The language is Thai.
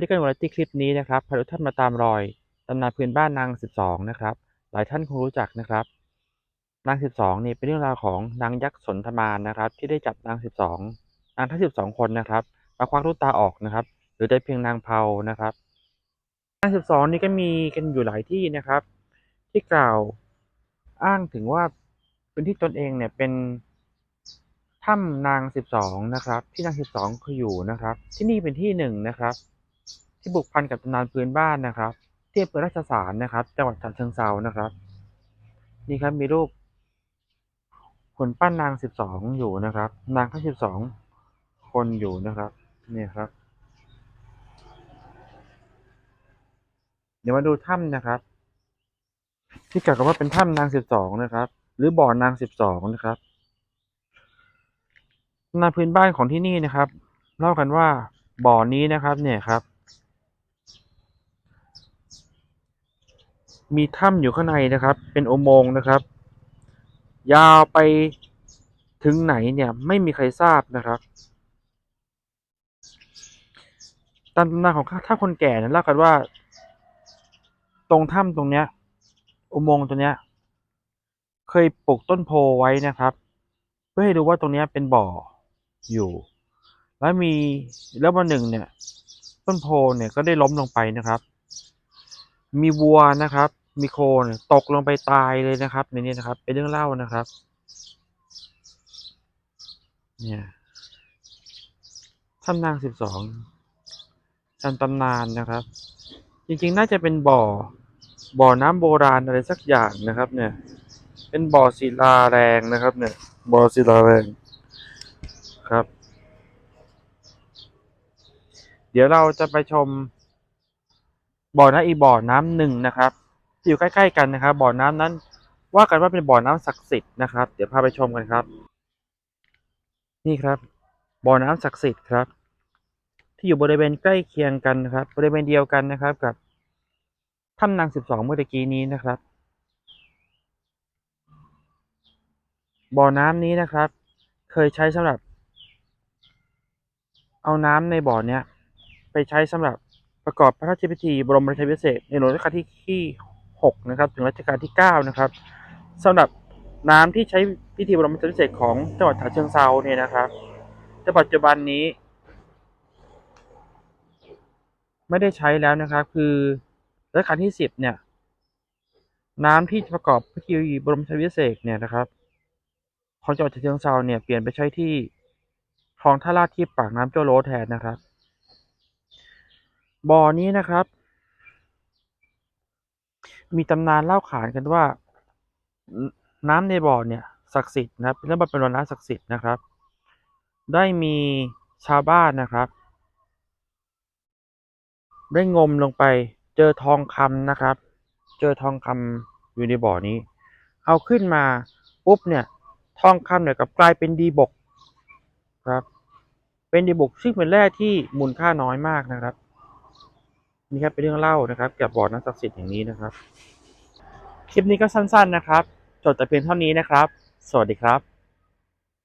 ด้วยกันหมดแล้วที่คลิปนี้นะครับพาทุกท่านมาตามรอยตำนานพื้นบ้านนางสิบสองนะครับ หลายท่านคงรู้จักนะครับ นางสิบสองนี่เป็นเรื่องราวของนางยักษ์สนธมารนะครับ ที่ได้จับนางสิบสองนางทั้งสิบสองคนนะครับมาควักลูกตาออกนะครับ หรือได้เพียงนางเผานะครับ นางสิบสองนี่ก็มีกันอยู่หลายที่นะครับ ที่กล่าวอ้างถึงว่าพื้นที่ตนเองเนี่ยเป็นถ้ำนางสิบสองนะครับ ที่นางสิบสองคืออยู่นะครับ ที่นี่เป็นที่หนึ่งนะครับ ที่บุกพันกับตำนานพื้นบ้านนะครับที่อำเภอราชสารนะครับ จังหวัดฉะเชิงเทรานะครับ นี่ครับมีรูปหุ่นปั้นนางสิบสองอยู่นะครับ นางทั้งสิบสองคนอยู่นะครับนี่ครับ เดี๋ยวมาดูถ้ำนะครับ ที่กล่าวกันว่าเป็นถ้ำนางสิบสองนะครับ หรือบ่อนางสิบสองนะครับตำนานพื้นบ้านของที่นี่นะครับ เล่ากันว่าบ่อนี้นะครับ เนี่ยครับ มีถ้ำอยู่ข้างในนะครับ เป็นอุโมงค์นะครับ ยาวไปถึงไหนเนี่ยไม่มีใครทราบนะครับตำนานของถ้าคนแก่เนี่ยเล่ากันว่า ตรงถ้ำตรงเนี้ย อุโมงค์ตรงเนี้ย เคยปลูกต้นโพไว้นะครับ เพื่อให้ดูว่าตรงเนี้ยเป็นบ่ออยู่ แล้วมีแล้ววันหนึ่งเนี่ย ต้นโพเนี่ยก็ได้ล้มลงไปนะครับ มีวัวนะครับ มีโคเนี่ยตกลงไปตายเลยนะครับในนี้นะครับ เป็นเรื่องเล่านะครับ เนี่ยถ้ำนางสิบสองตามตำนานนะครับ จริงๆ น่าจะเป็นบ่อ บ่อน้ำโบราณอะไรสักอย่างนะครับ เนี่ย เป็นบ่อศิลาแรงนะครับ เนี่ย บ่อศิลาแรงครับ เดี๋ยวเราจะไปชมบ่อน้ำอีบ่อน้ำหนึ่งนะครับ ที่อยู่ใกล้ๆกันนะครับ บ่อน้ำนั้น ว่ากันว่าเป็นบ่อน้ำศักดิ์สิทธิ์นะครับ เดี๋ยวพาไปชมกันครับ นี่ครับ บ่อน้ำศักดิ์สิทธิ์ครับ ที่อยู่บริเวณใกล้เคียงกันนะครับ บริเวณเดียวกันนะครับ กับถ้ำนางสิบสองเมื่อกี้นี้นะครับ บ่อน้ำนี้นะครับ เคยใช้สำหรับ เอาน้ำในบ่อเนี้ยไปใช้สำหรับประกอบพระราชพิธีบรมราชาภิเษกในหลวงรัชกาลที่ ที่หกนะครับถึงรัชกาลที่เก้านะครับสำหรับน้ำที่ใช้พิธีบรมราชาภิเษกของจังหวัดฉะเชิงเทราเนี่ยนะครับแต่ปัจจุบันนี้ ไม่ได้ใช้แล้วนะครับ คือรัชกาลที่สิบเนี่ย น้ำที่ประกอบพิธีบรมราชาภิเษกเนี่ยนะครับของจังหวัดฉะเชิงเทราเนี่ยเปลี่ยนไปใช้ที่คลองท่าลาดที่ปากน้ำโจโลแทนนะครับบ่อนี้นะครับ มีตำนานเล่าขานกันว่า น้ำในบ่อเนี่ยศักดิ์สิทธิ์นะครับเรื่องมันเป็นบ่อน้ำศักดิ์สิทธิ์นะครับ ได้มีชาวบ้านนะครับ ได้งมลงไปเจอทองคำนะครับ เจอทองคำอยู่ในบ่อนี้ เอาขึ้นมาปุ๊บเนี่ยทองคำเนี่ยกับกลายเป็นดีบกครับ เป็นดีบกซึ่งเป็นแร่ที่มูลค่าน้อยมากนะครับ นี่ครับเป็นเรื่องเล่านะครับเกี่ยวกับบ่อน้ำศักดิ์สิทธิ์อย่างนี้นะครับ คลิปนี้ก็สั้นๆนะครับ จบแต่เพียงเท่านี้นะครับ สวัสดีครับ